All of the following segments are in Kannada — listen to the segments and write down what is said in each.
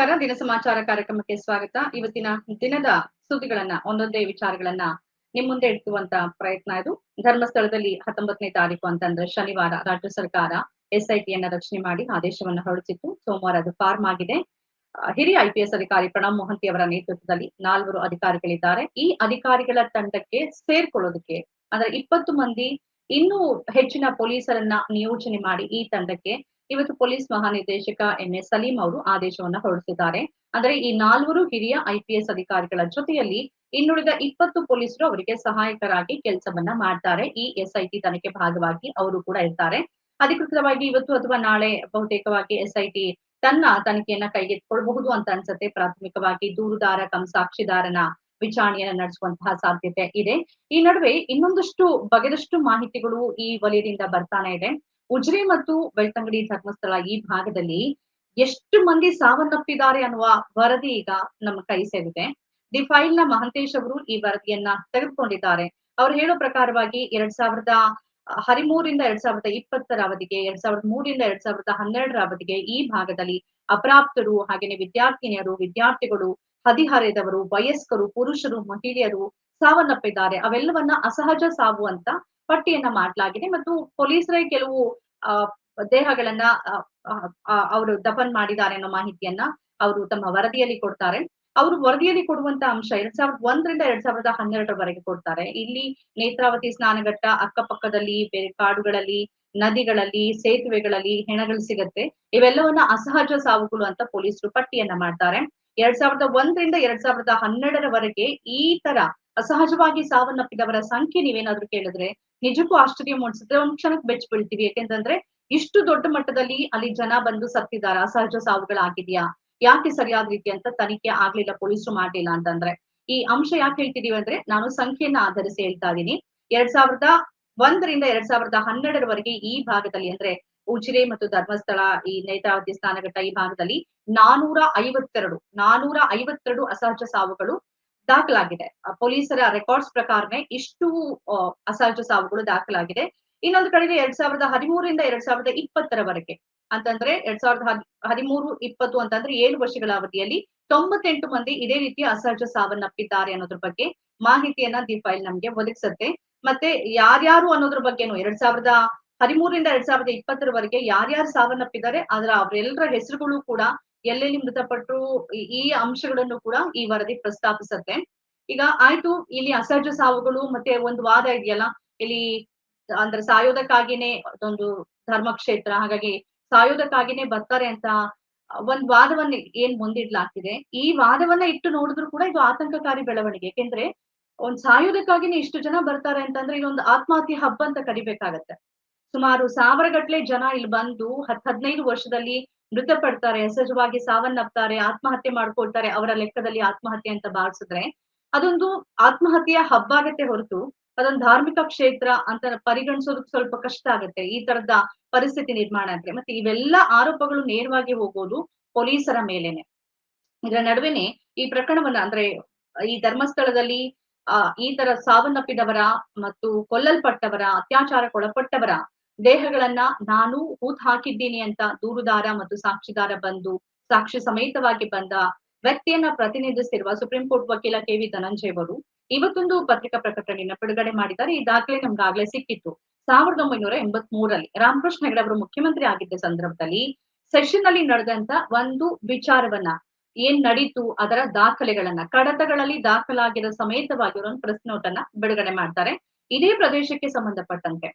ನಮಸ್ಕಾರ, ದಿನ ಸಮಾಚಾರ ಕಾರ್ಯಕ್ರಮಕ್ಕೆ ಸ್ವಾಗತ. ಇವತ್ತಿನ ದಿನದ ಸುದ್ದಿಗಳನ್ನ, ಒಂದೊಂದೇ ವಿಚಾರಗಳನ್ನ ನಿಮ್ ಮುಂದೆ ಇಡುವಂತ ಪ್ರಯತ್ನ ಇದು. ಧರ್ಮಸ್ಥಳದಲ್ಲಿ ಹತ್ತೊಂಬತ್ತನೇ ತಾರೀಕು ಅಂತಂದ್ರೆ ಶನಿವಾರ ರಾಜ್ಯ ಸರ್ಕಾರ ಎಸ್ಐಟಿಯನ್ನ ರಚನೆ ಮಾಡಿ ಆದೇಶವನ್ನು ಹೊರಡಿಸಿತ್ತು. ಸೋಮವಾರ ಅದು ಫಾರ್ಮ್ ಆಗಿದೆ. ಹಿರಿಯ ಐಪಿಎಸ್ ಅಧಿಕಾರಿ ಪ್ರಣಬ್ ಮೊಹಂತಿ ಅವರ ನೇತೃತ್ವದಲ್ಲಿ ನಾಲ್ವರು ಅಧಿಕಾರಿಗಳಿದ್ದಾರೆ. ಈ ಅಧಿಕಾರಿಗಳ ತಂಡಕ್ಕೆ ಸೇರ್ಕೊಳ್ಳೋದಕ್ಕೆ, ಅಂದ್ರೆ ಇಪ್ಪತ್ತು ಮಂದಿ ಇನ್ನೂ ಹೆಚ್ಚಿನ ಪೊಲೀಸರನ್ನ ನಿಯೋಜನೆ ಮಾಡಿ ಈ ತಂಡಕ್ಕೆ ಇವತ್ತು ಪೊಲೀಸ್ ಮಹಾನಿರ್ದೇಶಕ ಎನ್ ಎಸ್ ಸಲೀಂ ಅವರು ಆದೇಶವನ್ನ ಹೊರಡಿಸಿದ್ದಾರೆ. ಅಂದ್ರೆ ಈ ನಾಲ್ವರು ಹಿರಿಯ ಐಪಿಎಸ್ ಅಧಿಕಾರಿಗಳ ಜೊತೆಯಲ್ಲಿ ಇನ್ನುಳಿದ ಇಪ್ಪತ್ತು ಪೊಲೀಸರು ಅವರಿಗೆ ಸಹಾಯಕರಾಗಿ ಕೆಲಸವನ್ನ ಮಾಡ್ತಾರೆ. ಈ ಎಸ್ಐಟಿ ತನಿಖೆ ಭಾಗವಾಗಿ ಅವರು ಕೂಡ ಇರ್ತಾರೆ. ಅಧಿಕೃತವಾಗಿ ಇವತ್ತು ಅಥವಾ ನಾಳೆ ಬಹುತೇಕವಾಗಿ ಎಸ್ಐಟಿ ತನ್ನ ತನಿಖೆಯನ್ನ ಕೈಗೆತ್ತಿಕೊಳ್ಳಬಹುದು ಅಂತ ಅನ್ಸುತ್ತೆ. ಪ್ರಾಥಮಿಕವಾಗಿ ದೂರುದಾರ ಕಂ ಸಾಕ್ಷಿದಾರನ ವಿಚಾರಣೆಯನ್ನ ನಡೆಸುವಂತಹ ಸಾಧ್ಯತೆ ಇದೆ. ಈ ನಡುವೆ ಇನ್ನೊಂದಷ್ಟು ಬಗೆದಷ್ಟು ಮಾಹಿತಿಗಳು ಈ ವಲಯದಿಂದ ಬರ್ತಾನೆ ಇದೆ. ಉಜ್ರೆ ಮತ್ತು ಬೆಳ್ತಂಗಡಿ ಧರ್ಮಸ್ಥಳ ಈ ಭಾಗದಲ್ಲಿ ಎಷ್ಟು ಮಂದಿ ಸಾವನ್ನಪ್ಪಿದ್ದಾರೆ ಅನ್ನುವ ವರದಿ ಈಗ ನಮ್ಮ ಕೈ ಸೇರಿದೆ. ದಿ ಫೈಲ್ನ ಮಹಂತೇಶ್ ಅವರು ಈ ವರದಿಯನ್ನ ತೆಗೆದುಕೊಂಡಿದ್ದಾರೆ. ಅವ್ರು ಹೇಳೋ ಪ್ರಕಾರವಾಗಿ ಎರಡ್ ಸಾವಿರದ ಹದಿಮೂರಿಂದ ಎರಡ್ ಸಾವಿರದ ಇಪ್ಪತ್ತರ ಅವಧಿಗೆ, ಎರಡ್ ಸಾವಿರದ ಮೂರಿಂದ ಎರಡ್ ಸಾವಿರದ ಹನ್ನೆರಡರ ಅವಧಿಗೆ ಈ ಭಾಗದಲ್ಲಿ ಅಪ್ರಾಪ್ತರು ಹಾಗೇನೆ ವಿದ್ಯಾರ್ಥಿನಿಯರು, ವಿದ್ಯಾರ್ಥಿಗಳು ಹದಿಹರೆಯದವರು ವಯಸ್ಕರು, ಪುರುಷರು, ಮಹಿಳೆಯರು ಸಾವನ್ನಪ್ಪಿದ್ದಾರೆ. ಅವೆಲ್ಲವನ್ನ ಅಸಹಜ ಸಾವು ಅಂತ ಪಟ್ಟಿಯನ್ನ ಮಾಡಲಾಗಿದೆ. ಮತ್ತು ಪೊಲೀಸರೇ ಕೆಲವು ದೇಹಗಳನ್ನ ಅವರು ದಫನ್ ಮಾಡಿದ್ದಾರೆ ಅನ್ನೋ ಮಾಹಿತಿಯನ್ನ ಅವರು ತಮ್ಮ ವರದಿಯಲ್ಲಿ ಕೊಡ್ತಾರೆ. ಅವರು ವರದಿಯಲ್ಲಿ ಕೊಡುವಂತ ಅಂಶ ಎರಡ್ ಸಾವಿರದ ಒಂದರಿಂದ ಎರಡ್ ಸಾವಿರದ ಹನ್ನೆರಡರವರೆಗೆ ಕೊಡ್ತಾರೆ. ಇಲ್ಲಿ ನೇತ್ರಾವತಿ ಸ್ನಾನಘಟ್ಟ ಅಕ್ಕಪಕ್ಕದಲ್ಲಿ, ಬೇರೆ ಕಾಡುಗಳಲ್ಲಿ, ನದಿಗಳಲ್ಲಿ, ಸೇತುವೆಗಳಲ್ಲಿ ಹೆಣಗಳು ಸಿಗತ್ತೆ. ಇವೆಲ್ಲವನ್ನ ಅಸಹಜ ಸಾವುಗಳು ಅಂತ ಪೊಲೀಸರು ಪಟ್ಟಿಯನ್ನ ಮಾಡ್ತಾರೆ. ಎರಡ್ ಸಾವಿರದ ಒಂದರಿಂದ ಎರಡ್ ಸಾವಿರದ ಹನ್ನೆರಡರವರೆಗೆ ಈ ತರ ಅಸಹಜವಾಗಿ ಸಾವನ್ನಪ್ಪಿದವರ ಸಂಖ್ಯೆ ನೀವೇನಾದ್ರೂ ಕೇಳಿದ್ರೆ ನಿಜಕ್ಕೂ ಆಶ್ಚರ್ಯ ಮೂಡಿಸಿದ್ರೆ ಒಂದ್ ಕ್ಷಣಕ್ಕೆ ಬೆಚ್ಚ ಬೀಳ್ತೀವಿ ಯಾಕೆಂತಂದ್ರೆ ಇಷ್ಟು ದೊಡ್ಡ ಮಟ್ಟದಲ್ಲಿ ಅಲ್ಲಿ ಜನ ಬಂದು ಸತ್ತಿದಾರ. ಅಸಹಜ ಸಾವುಗಳಾಗಿದ್ಯಾ? ಯಾಕೆ ಸರಿಯಾದ ರೀತಿ ಅಂತ ತನಿಖೆ ಆಗ್ಲಿಲ್ಲ, ಪೊಲೀಸರು ಮಾಡ್ಲಿಲ್ಲ ಅಂತಂದ್ರೆ. ಈ ಅಂಶ ಯಾಕೆ ಹೇಳ್ತಿದೀವಿ ಅಂದ್ರೆ ನಾನು ಸಂಖ್ಯೆಯನ್ನ ಆಧರಿಸಿ ಹೇಳ್ತಾ ಇದ್ದೀನಿ ಎರಡ್ ಸಾವಿರದ ಒಂದರಿಂದ ಎರಡ್ ಸಾವಿರದ ಹನ್ನೆರಡರವರೆಗೆ ಈ ಭಾಗದಲ್ಲಿ ಅಂದ್ರೆ ಉಜಿರೆ ಮತ್ತು ಧರ್ಮಸ್ಥಳ ಈ ನೇತ್ರಾವತಿ ಸ್ನಾನಘಟ್ಟ ಈ ಭಾಗದಲ್ಲಿ ನಾನೂರ ಐವತ್ತೆರಡು ನಾನೂರ ಐವತ್ತೆರಡು ಅಸಹಜ ಸಾವುಗಳು ದಾಖಲಾಗಿದೆ. ಪೊಲೀಸರ ರೆಕಾರ್ಡ್ಸ್ ಪ್ರಕಾರನೇ ಇಷ್ಟು ಅಸಹಜ ಸಾವುಗಳು ದಾಖಲಾಗಿದೆ. ಇನ್ನೊಂದು ಕಡೆಗೆ ಎರಡ್ ಸಾವಿರದ ಹದಿಮೂರರಿಂದ ಎರಡ್ ಸಾವಿರದ ಇಪ್ಪತ್ತರವರೆಗೆ. ಅಂತಂದ್ರೆ ಎರಡ್ ಸಾವಿರದ ಹದ್, ಹದಿಮೂರು, ಇಪ್ಪತ್ತು ಅಂತಂದ್ರೆ ಏಳು ವರ್ಷಗಳ ಅವಧಿಯಲ್ಲಿ ತೊಂಬತ್ತೆಂಟು ಮಂದಿ ಇದೇ ರೀತಿಯ ಅಸಹಜ ಸಾವನ್ನಪ್ಪಿದ್ದಾರೆ ಅನ್ನೋದ್ರ ಬಗ್ಗೆ ಮಾಹಿತಿಯನ್ನ ದಿ ಫೈಲ್ ನಮ್ಗೆ ಒದಗಿಸುತ್ತೆ. ಮತ್ತೆ ಯಾರ್ಯಾರು ಅನ್ನೋದ್ರ ಬಗ್ಗೆನು ಎರಡ್ ಸಾವಿರದ ಹದಿಮೂರರಿಂದ ಎರಡ್ ಸಾವಿರದ ಇಪ್ಪತ್ತರವರೆಗೆ ಯಾರ್ಯಾರು ಸಾವನ್ನಪ್ಪಿದ್ದಾರೆ ಆದ್ರ ಅವರೆಲ್ಲರ ಹೆಸರುಗಳು ಕೂಡ ಎಲ್ಲೆಲ್ಲಿ ಮೃತಪಟ್ಟರು ಈ- ಅಂಶಗಳನ್ನು ಕೂಡ ಈ ವರದಿ ಪ್ರಸ್ತಾಪಿಸುತ್ತೆ. ಈಗ ಆಯ್ತು, ಇಲ್ಲಿ ಅಸಹಜ ಸಾವುಗಳು ಮತ್ತೆ ಒಂದು ವಾದ ಇದೆಯಲ್ಲ, ಇಲ್ಲಿ ಅಂದ್ರೆ ಸಾಯೋದಕ್ಕಾಗಿನೇ ಒಂದು ಧರ್ಮಕ್ಷೇತ್ರ, ಹಾಗಾಗಿ ಸಾಯೋದಕ್ಕಾಗಿನೇ ಬರ್ತಾರೆ ಅಂತ ಒಂದ್ ವಾದವನ್ನ ಏನ್ ಮುಂದಿಡ್ಲಾಗ್ತಿದೆ. ಈ ವಾದವನ್ನ ಇಟ್ಟು ನೋಡಿದ್ರು ಕೂಡ ಇದು ಆತಂಕಕಾರಿ ಬೆಳವಣಿಗೆ. ಯಾಕೆಂದ್ರೆ ಒಂದ್ ಸಾಯೋದಕ್ಕಾಗಿನೇ ಇಷ್ಟು ಜನ ಬರ್ತಾರೆ ಅಂತಂದ್ರೆ ಇದೊಂದು ಆತ್ಮಹತ್ಯೆ ಹಬ್ಬ ಅಂತ ಕರಿಬೇಕಾಗತ್ತೆ. ಸುಮಾರು ಸಾವಿರ ಗಟ್ಲೆ ಜನ ಇಲ್ಲಿ ಬಂದು ಹತ್ ಹದಿನೈದು ವರ್ಷದಲ್ಲಿ ಮೃತಪಡ್ತಾರೆ, ಸಹಜವಾಗಿ ಸಾವನ್ನಪ್ತಾರೆ, ಆತ್ಮಹತ್ಯೆ ಮಾಡ್ಕೊಳ್ತಾರೆ, ಅವರ ಲೆಕ್ಕದಲ್ಲಿ ಆತ್ಮಹತ್ಯೆ ಅಂತ ಭಾವಿಸಿದ್ರೆ ಅದೊಂದು ಆತ್ಮಹತ್ಯೆಯ ಹಬ್ಬ ಆಗತ್ತೆ ಹೊರತು, ಅದೊಂದು ಧಾರ್ಮಿಕ ಕ್ಷೇತ್ರ ಅಂತ ಪರಿಗಣಿಸೋದಕ್ಕೆ ಸ್ವಲ್ಪ ಕಷ್ಟ ಆಗತ್ತೆ, ಈ ತರದ ಪರಿಸ್ಥಿತಿ ನಿರ್ಮಾಣ ಆದ್ರೆ. ಮತ್ತೆ ಇವೆಲ್ಲ ಆರೋಪಗಳು ನೇರವಾಗಿ ಹೋಗೋದು ಪೊಲೀಸರ ಮೇಲೆನೆ. ಇದರ ನಡುವೆನೆ ಈ ಪ್ರಕರಣವನ್ನ ಅಂದ್ರೆ, ಈ ಧರ್ಮಸ್ಥಳದಲ್ಲಿ, ಆ, ಈ ತರ ಸಾವನ್ನಪ್ಪಿದವರ ಮತ್ತು ಕೊಲ್ಲಲ್ಪಟ್ಟವರ, ಅತ್ಯಾಚಾರಕ್ಕೊಳಪಟ್ಟವರ ದೇಹಗಳನ್ನ ನಾನು ಹೂತ್ ಹಾಕಿದ್ದೀನಿ ಅಂತ ದೂರುದಾರ ಮತ್ತು ಸಾಕ್ಷಿದಾರ ಬಂದು, ಸಾಕ್ಷಿ ಸಮೇತವಾಗಿ ಬಂದ ವ್ಯಕ್ತಿಯನ್ನ ಪ್ರತಿನಿಧಿಸಿರುವ ಸುಪ್ರೀಂ ಕೋರ್ಟ್ ವಕೀಲ ಕೆ ವಿ ಧನಂಜಯ್ ಅವರು ಇವತ್ತೊಂದು ಪತ್ರಿಕಾ ಪ್ರಕಟಣೆಯನ್ನ ಬಿಡುಗಡೆ ಮಾಡಿದ್ದಾರೆ. ಈ ದಾಖಲೆ ನಮ್ಗಾಗ್ಲೇ ಸಿಕ್ಕಿತ್ತು. ಸಾವಿರದ ಒಂಬೈನೂರ ಎಂಬತ್ ಮೂರಲ್ಲಿ ರಾಮಕೃಷ್ಣ ಹೆಗಡೆ ಅವರು ಮುಖ್ಯಮಂತ್ರಿ ಆಗಿದ್ದ ಸಂದರ್ಭದಲ್ಲಿ ಸೆಷನ್ ಅಲ್ಲಿ ನಡೆದಂತ ಒಂದು ವಿಚಾರವನ್ನ ಏನ್ ನಡೀತು, ಅದರ ದಾಖಲೆಗಳನ್ನ, ಕಡತಗಳಲ್ಲಿ ದಾಖಲಾಗಿರೋ ಸಮೇತವಾಗಿ ಒಂದು ಪ್ರೆಸ್ ನೋಟ್ ಅನ್ನ ಬಿಡುಗಡೆ ಮಾಡ್ತಾರೆ. ಇದೇ ಪ್ರದೇಶಕ್ಕೆ ಸಂಬಂಧಪಟ್ಟಂತೆ.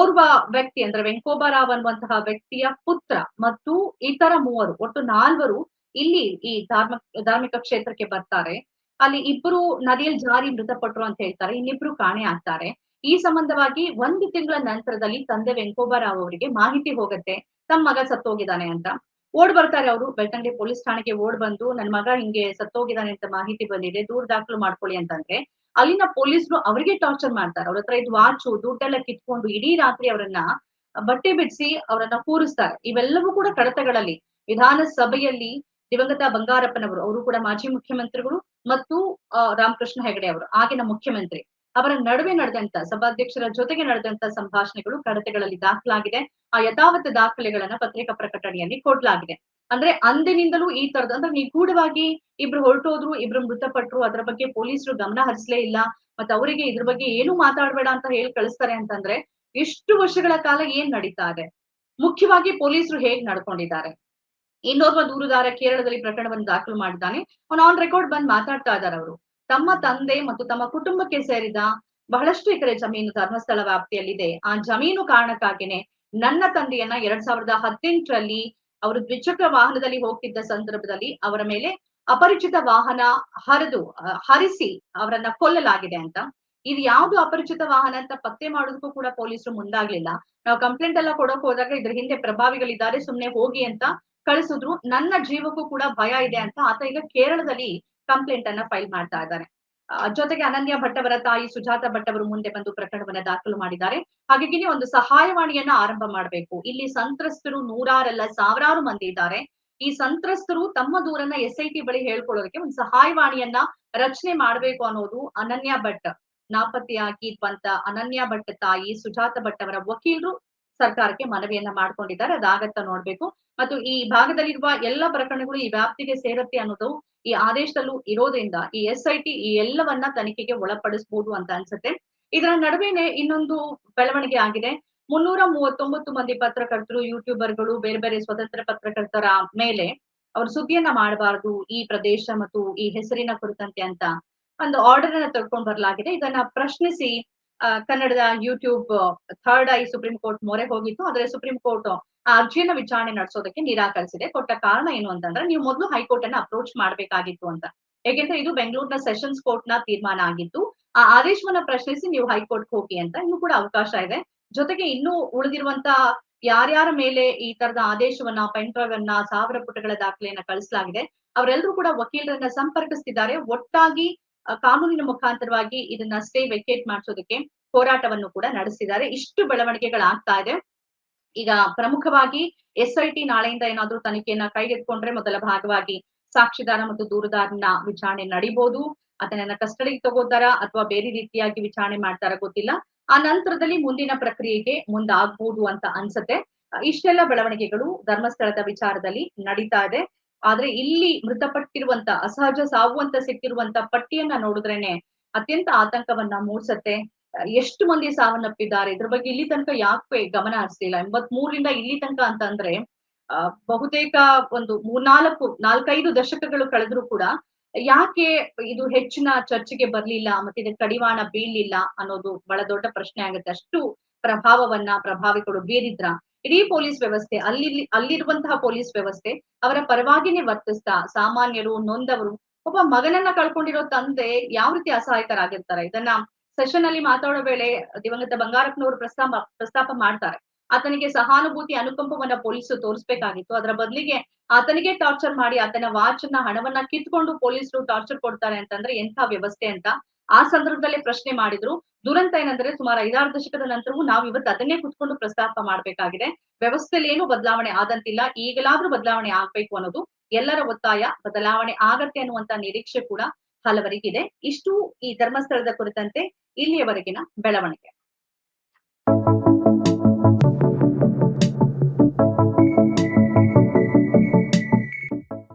ಓರ್ವ ವ್ಯಕ್ತಿ ಅಂದ್ರೆ ವೆಂಕೋಬರಾವ್ ಅನ್ನುವಂತಹ ವ್ಯಕ್ತಿಯ ಪುತ್ರ ಮತ್ತು ಇತರ ಮೂವರು, ಒಟ್ಟು ನಾಲ್ವರು ಇಲ್ಲಿ ಈ ಧಾರ್ಮ, ಧಾರ್ಮಿಕ ಕ್ಷೇತ್ರಕ್ಕೆ ಬರ್ತಾರೆ. ಅಲ್ಲಿ ಇಬ್ಬರು ನದಿಯಲ್ಲಿ ಜಾರಿ ಮೃತಪಟ್ರು ಅಂತ ಹೇಳ್ತಾರೆ, ಇನ್ನಿಬ್ರು ಕಾಣೆ ಆಗ್ತಾರೆ. ಈ ಸಂಬಂಧವಾಗಿ ಒಂದು ತಿಂಗಳ ನಂತರದಲ್ಲಿ ತಂದೆ ವೆಂಕೋಬರಾವ್ ಅವರಿಗೆ ಮಾಹಿತಿ ಹೋಗುತ್ತೆ ತಮ್ಮ ಮಗ ಸತ್ತೋಗಿದ್ದಾನೆ ಅಂತ. ಓಡ್ ಬರ್ತಾರೆ ಅವರು, ಬೆಳ್ತಂಗಡಿ ಪೊಲೀಸ್ ಠಾಣೆಗೆ ಓಡ್ ಬಂದು, ನನ್ನ ಮಗ ಹಿಂಗೆ ಸತ್ತೋಗಿದ್ದಾನೆ ಅಂತ ಮಾಹಿತಿ ಬಂದಿದೆ, ದೂರ್ ದಾಖಲು ಮಾಡ್ಕೊಳ್ಳಿ ಅಂತಂದ್ರೆ ಅಲ್ಲಿನ ಪೊಲೀಸರು ಅವರಿಗೆ ಟಾರ್ಚರ್ ಮಾಡ್ತಾರೆ. ಅವ್ರ ಹತ್ರ ಇದು ವಾಚು ದುಡ್ಡೆಲ್ಲ ಕಿತ್ಕೊಂಡು ಇಡೀ ರಾತ್ರಿ ಅವರನ್ನ ಬಟ್ಟೆ ಬಿಡಿಸಿ ಅವರನ್ನ ಕೂರಿಸ್ತಾರೆ. ಇವೆಲ್ಲವೂ ಕೂಡ ಕಡತಗಳಲ್ಲಿ. ವಿಧಾನಸಭೆಯಲ್ಲಿ ದಿವಂಗತ ಬಂಗಾರಪ್ಪನವರು, ಅವರು ಕೂಡ ಮಾಜಿ ಮುಖ್ಯಮಂತ್ರಿಗಳು ಮತ್ತು ರಾಮಕೃಷ್ಣ ಹೆಗಡೆ ಅವರು, ಆಗಿನ ಮುಖ್ಯಮಂತ್ರಿ. ಅವರ ನಡುವೆ ನಡೆದಂತ ಸಭಾಧ್ಯಕ್ಷರ ಜೊತೆಗೆ ನಡೆದಂತ ಸಂಭಾಷಣೆಗಳು ಕಡತೆಗಳಲ್ಲಿ ದಾಖಲಾಗಿದೆ. ಆ ಯಥಾವತ್ ದಾಖಲೆಗಳನ್ನ ಪತ್ರಿಕಾ ಪ್ರಕಟಣೆಯಲ್ಲಿ ಕೊಡ್ಲಾಗಿದೆ. ಅಂದ್ರೆ ಅಂದಿನಿಂದಲೂ ಈ ತರದ ಅಂದ್ರೆ ನಿಗೂಢವಾಗಿ ಇಬ್ರು ಹೊರಟೋದ್ರು, ಇಬ್ರು ಮೃತಪಟ್ರು, ಅದರ ಬಗ್ಗೆ ಪೊಲೀಸರು ಗಮನ ಹರಿಸ್ಲೇ ಇಲ್ಲ. ಮತ್ತೆ ಅವರಿಗೆ ಇದ್ರ ಬಗ್ಗೆ ಏನು ಮಾತಾಡ್ಬೇಡ ಅಂತ ಹೇಳಿ ಕಳಿಸ್ತಾರೆ ಅಂತಂದ್ರೆ ಎಷ್ಟು ವರ್ಷಗಳ ಕಾಲ ಏನ್ ನಡೀತಾ ಇದೆ? ಮುಖ್ಯವಾಗಿ ಪೊಲೀಸರು ಹೇಗ್ ನಡ್ಕೊಂಡಿದ್ದಾರೆ? ಇನ್ನೋರ್ವ ದೂರುದಾರ ಕೇರಳದಲ್ಲಿ ಪ್ರಕರಣವನ್ನು ದಾಖಲು ಮಾಡಿದ್ದಾನೆ. ಅವನು ಆನ್ ರೆಕಾರ್ಡ್ ಬಂದ್ ಮಾತಾಡ್ತಾ ಇದ್ದಾರೆ ಅವರು. ತಮ್ಮ ತಂದೆ ಮತ್ತು ತಮ್ಮ ಕುಟುಂಬಕ್ಕೆ ಸೇರಿದ ಬಹಳಷ್ಟು ಎಕರೆ ಜಮೀನು ಧರ್ಮಸ್ಥಳ ವ್ಯಾಪ್ತಿಯಲ್ಲಿದೆ. ಆ ಜಮೀನು ಕಾರಣಕ್ಕಾಗಿನೇ ನನ್ನ ತಂದೆಯನ್ನ ಎರಡ್ ಸಾವಿರದ ಹದಿನೆಂಟರಲ್ಲಿ ಅವರು ದ್ವಿಚಕ್ರ ವಾಹನದಲ್ಲಿ ಹೋಗ್ತಿದ್ದ ಸಂದರ್ಭದಲ್ಲಿ ಅವರ ಮೇಲೆ ಅಪರಿಚಿತ ವಾಹನ ಹರಿದು, ಹರಿಸಿ ಅವರನ್ನ ಕೊಲ್ಲಲಾಗಿದೆ ಅಂತ. ಇದು ಯಾವ್ದು ಅಪರಿಚಿತ ವಾಹನ ಅಂತ ಪತ್ತೆ ಮಾಡೋದಕ್ಕೂ ಕೂಡ ಪೊಲೀಸರು ಮುಂದಾಗ್ಲಿಲ್ಲ. ನಾವು ಕಂಪ್ಲೇಂಟ್ ಎಲ್ಲ ಕೊಡೋಕ್ ಹೋದಾಗ ಇದ್ರ ಹಿಂದೆ ಪ್ರಭಾವಿಗಳಿದ್ದಾರೆ, ಸುಮ್ನೆ ಹೋಗಿ ಅಂತ ಕಳಿಸಿದ್ರು. ನನ್ನ ಜೀವಕ್ಕೂ ಕೂಡ ಭಯ ಇದೆ ಅಂತ ಆತ ಈಗ ಕೇರಳದಲ್ಲಿ ಕಂಪ್ಲೇಂಟ್ ಅನ್ನ ಫೈಲ್ ಮಾಡ್ತಾ ಇದ್ದಾರೆ ಜೊತೆಗೆ ಅನನ್ಯ ಭಟ್ ಅವರ ತಾಯಿ ಸುಜಾತ ಭಟ್ ಅವರು ಮುಂದೆ ಬಂದು ಪ್ರಕರಣವನ್ನ ದಾಖಲು ಮಾಡಿದ್ದಾರೆ. ಹಾಗಾಗಿ ಒಂದು ಸಹಾಯವಾಣಿಯನ್ನ ಆರಂಭ ಮಾಡಬೇಕು. ಇಲ್ಲಿ ಸಂತ್ರಸ್ತರು ನೂರಾರಲ್ಲ ಸಾವಿರಾರು ಮಂದಿ ಇದ್ದಾರೆ. ಈ ಸಂತ್ರಸ್ತರು ತಮ್ಮ ದೂರನ್ನ ಎಸ್ ಐ ಟಿ ಬಳಿ ಹೇಳ್ಕೊಳ್ಳೋದಕ್ಕೆ ಒಂದು ಸಹಾಯವಾಣಿಯನ್ನ ರಚನೆ ಮಾಡಬೇಕು ಅನ್ನೋದು ಅನನ್ಯ ಭಟ್. ನಾಪತ್ತೆಯಾಗಿರುವಂತ ಅನನ್ಯ ಭಟ್ ತಾಯಿ ಸುಜಾತ ಭಟ್ ಅವರ ವಕೀಲರು ಸರ್ಕಾರಕ್ಕೆ ಮನವಿಯನ್ನ ಮಾಡ್ಕೊಂಡಿದ್ದಾರೆ. ಅದಾಗತ್ತ ನೋಡ್ಬೇಕು. ಮತ್ತು ಈ ಭಾಗದಲ್ಲಿರುವ ಎಲ್ಲ ಪ್ರಕರಣಗಳು ಈ ವ್ಯಾಪ್ತಿಗೆ ಸೇರತ್ತೆ ಅನ್ನೋದು ಈ ಆದೇಶದಲ್ಲೂ ಇರೋದ್ರಿಂದ ಈ ಎಸ್ ಐ ಟಿ ಈ ಎಲ್ಲವನ್ನ ತನಿಖೆಗೆ ಒಳಪಡಿಸಬಹುದು ಅಂತ ಅನ್ಸುತ್ತೆ. ಇದರ ನಡುವೆನೆ ಇನ್ನೊಂದು ಬೆಳವಣಿಗೆ ಆಗಿದೆ. ಮುನ್ನೂರ ಮೂವತ್ತೊಂಬತ್ತು ಮಂದಿ ಪತ್ರಕರ್ತರು, ಯೂಟ್ಯೂಬರ್ಗಳು, ಬೇರೆ ಬೇರೆ ಸ್ವತಂತ್ರ ಪತ್ರಕರ್ತರ ಮೇಲೆ ಅವರು ಸುದ್ದಿಯನ್ನ ಮಾಡಬಾರದು ಈ ಪ್ರದೇಶ ಮತ್ತು ಈ ಹೆಸರಿನ ಕುರಿತಂತೆ ಅಂತ ಒಂದು ಆರ್ಡರ್ ಅನ್ನ ತೆಗೆದುಕೊಂಡು ಬರಲಾಗಿದೆ. ಇದನ್ನ ಪ್ರಶ್ನಿಸಿ ಕನ್ನಡದ YouTube third eye supreme court ಮೊರೆ ಹೋಗಿತ್ತು. ಆದ್ರೆ ಸುಪ್ರೀಂ ಕೋರ್ಟ್ ಆ, ಅರ್ಜಿಯನ್ನ ವಿಚಾರಣೆ ನಡೆಸೋದಕ್ಕೆ ನಿರಾಕರಿಸಿದೆ. ಕೊಟ್ಟ ಕಾರಣ ಏನು ಅಂತಂದ್ರೆ ನೀವು ಮೊದಲು ಹೈಕೋರ್ಟ್ ಅನ್ನ ಅಪ್ರೋಚ್ ಮಾಡ್ಬೇಕಾಗಿತ್ತು ಅಂತ. ಏಕೆಂದ್ರೆ ಇದು ಬೆಂಗಳೂರಿನ ಸೆಷನ್ಸ್ ಕೋರ್ಟ್ನ ತೀರ್ಮಾನ ಆಗಿತ್ತು. ಆ ಆದೇಶವನ್ನ ಪ್ರಶ್ನಿಸಿ ನೀವು ಹೈಕೋರ್ಟ್ ಹೋಗಿ ಅಂತ ಇನ್ನು ಕೂಡ ಅವಕಾಶ ಇದೆ. ಜೊತೆಗೆ ಇನ್ನೂ ಉಳಿದಿರುವಂತ ಯಾರ್ಯಾರ ಮೇಲೆ ಈ ತರದ ಆದೇಶವನ್ನ ಪೆನ್ ಅನ್ನ, ಸಾವಿರ ಪುಟಗಳ ದಾಖಲೆಯನ್ನ ಕಳಿಸಲಾಗಿದೆ ಅವರೆಲ್ಲರೂ ಕೂಡ ವಕೀಲರನ್ನ ಸಂಪರ್ಕಿಸ್ತಿದ್ದಾರೆ. ಒಟ್ಟಾಗಿ ಕಾನೂನಿನ ಮುಖಾಂತರವಾಗಿ ಇದನ್ನ ಸ್ಟೇ ವೆಕೇಟ್ ಮಾಡಿಸೋದಕ್ಕೆ ಹೋರಾಟವನ್ನು ಕೂಡ ನಡೆಸಿದ್ದಾರೆ ಇಷ್ಟು ಬೆಳವಣಿಗೆಗಳಾಗ್ತಾ ಇದೆ. ಈಗ ಪ್ರಮುಖವಾಗಿ ಎಸ್ ಐ ಟಿ ನಾಳೆಯಿಂದ ಏನಾದ್ರೂ ತನಿಖೆಯನ್ನ ಕೈಗೆತ್ಕೊಂಡ್ರೆ ಮೊದಲ ಭಾಗವಾಗಿ ಸಾಕ್ಷಿದಾರ ಮತ್ತು ದೂರುದಾರನ ವಿಚಾರಣೆ ನಡಿಬಹುದು ಅದನ್ನ ಕಸ್ಟಡಿಗೆ ತಗೋತಾರ ಅಥವಾ ಬೇರೆ ರೀತಿಯಾಗಿ ವಿಚಾರಣೆ ಮಾಡ್ತಾರ ಗೊತ್ತಿಲ್ಲ. ಆ ನಂತರದಲ್ಲಿ ಮುಂದಿನ ಪ್ರಕ್ರಿಯೆಗೆ ಮುಂದಾಗ್ಬಹುದು ಅಂತ ಅನ್ಸತ್ತೆ. ಇಷ್ಟೆಲ್ಲ ಬೆಳವಣಿಗೆಗಳು ಧರ್ಮಸ್ಥಳದ ವಿಚಾರದಲ್ಲಿ ನಡೀತಾ ಇದೆ. ಆದ್ರೆ ಇಲ್ಲಿ ಮೃತಪಟ್ಟಿರುವಂತ, ಅಸಹಜ ಸಾವು ಅಂತ ಸಿಕ್ಕಿರುವಂತ ಪಟ್ಟಿಯನ್ನ ನೋಡಿದ್ರೇನೆ ಅತ್ಯಂತ ಆತಂಕವನ್ನ ಮೂಡಿಸತ್ತೆ. ಎಷ್ಟು ಮಂದಿ ಸಾವನ್ನಪ್ಪಿದ್ದಾರೆ? ಇದ್ರ ಬಗ್ಗೆ ಇಲ್ಲಿ ತನಕ ಯಾಕೆ ಗಮನ ಹರಿಸಲಿಲ್ಲ? ಎಂಬತ್ ಮೂರರಿಂದ ಇಲ್ಲಿ ತನಕ ಅಂತಂದ್ರೆ ಬಹುತೇಕ ಒಂದು ಮೂರ್ನಾಲ್ಕು, ನಾಲ್ಕೈದು ದಶಕಗಳು ಕಳೆದ್ರು ಕೂಡ ಯಾಕೆ ಇದು ಹೆಚ್ಚಿನ ಚರ್ಚೆಗೆ ಬರ್ಲಿಲ್ಲ ಮತ್ತೆ ಇದಕ್ಕೆ ಕಡಿವಾಣ ಬೀಳ್ಲಿಲ್ಲ ಅನ್ನೋದು ಬಹಳ ದೊಡ್ಡ ಪ್ರಶ್ನೆ ಆಗುತ್ತೆ. ಅಷ್ಟು ಪ್ರಭಾವವನ್ನ ಪ್ರಭಾವಿಗಳು ಬೀರಿದ್ರ. ಇಡೀ ಪೊಲೀಸ್ ವ್ಯವಸ್ಥೆ, ಅಲ್ಲಿ, ಅಲ್ಲಿರುವಂತಹ ಪೊಲೀಸ್ ವ್ಯವಸ್ಥೆ, ಅವರ ಪರವಾಗಿನೇ ವರ್ತಿಸ್ತಾ, ಸಾಮಾನ್ಯರು, ನೊಂದವರು, ಒಬ್ಬ ಮಗನನ್ನ ಕಳ್ಕೊಂಡಿರೋ ತಂದೆ ಯಾವ ರೀತಿ ಅಸಹಾಯಕರಾಗಿರ್ತಾರೆ? ಇದನ್ನ ಸೆಷನ್ ಅಲ್ಲಿ ಮಾತಾಡೋ ವೇಳೆ ದಿವಂಗತ ಬಂಗಾರಪ್ಪನವರು ಪ್ರಸ್ತಾಪ ಪ್ರಸ್ತಾಪ ಮಾಡ್ತಾರೆ. ಆತನಿಗೆ ಸಹಾನುಭೂತಿ, ಅನುಕಂಪವನ್ನ ಪೊಲೀಸರು ತೋರಿಸ್ಬೇಕಾಗಿತ್ತು. ಅದರ ಬದಲಿಗೆ ಆತನಿಗೆ ಟಾರ್ಚರ್ ಮಾಡಿ, ಆತನ ವಾಚ್ನ ಹಣವನ್ನ ಕಿತ್ಕೊಂಡು ಪೊಲೀಸರು ಟಾರ್ಚರ್ ಕೊಡ್ತಾರೆ ಅಂತಂದ್ರೆ ಎಂಥ ವ್ಯವಸ್ಥೆ ಅಂತ ಆ ಸಂದರ್ಭದಲ್ಲೇ ಪ್ರಶ್ನೆ ಮಾಡಿದ್ರು. ದುರಂತ ಏನಂದ್ರೆ ಸುಮಾರು ಐದಾರು ದಶಕದ ನಂತರವೂ ನಾವು ಇವತ್ತು ಅದನ್ನೇ ಕುತ್ಕೊಂಡು ಪ್ರಸ್ತಾಪ ಮಾಡ್ಬೇಕಾಗಿದೆ. ವ್ಯವಸ್ಥೆಯಲ್ಲಿ ಏನು ಬದಲಾವಣೆ ಆದಂತಿಲ್ಲ. ಈಗಲಾದ್ರೂ ಬದಲಾವಣೆ ಆಗ್ಬೇಕು ಅನ್ನೋದು ಎಲ್ಲರ ಒತ್ತಾಯ. ಬದಲಾವಣೆ ಆಗತ್ತೆ ಅನ್ನುವಂತ ನಿರೀಕ್ಷೆ ಕೂಡ ಹಲವರಿಗಿದೆ. ಇಷ್ಟು ಈ ಧರ್ಮಸ್ಥಳದ ಕುರಿತಂತೆ ಇಲ್ಲಿಯವರೆಗಿನ ಬೆಳವಣಿಗೆ.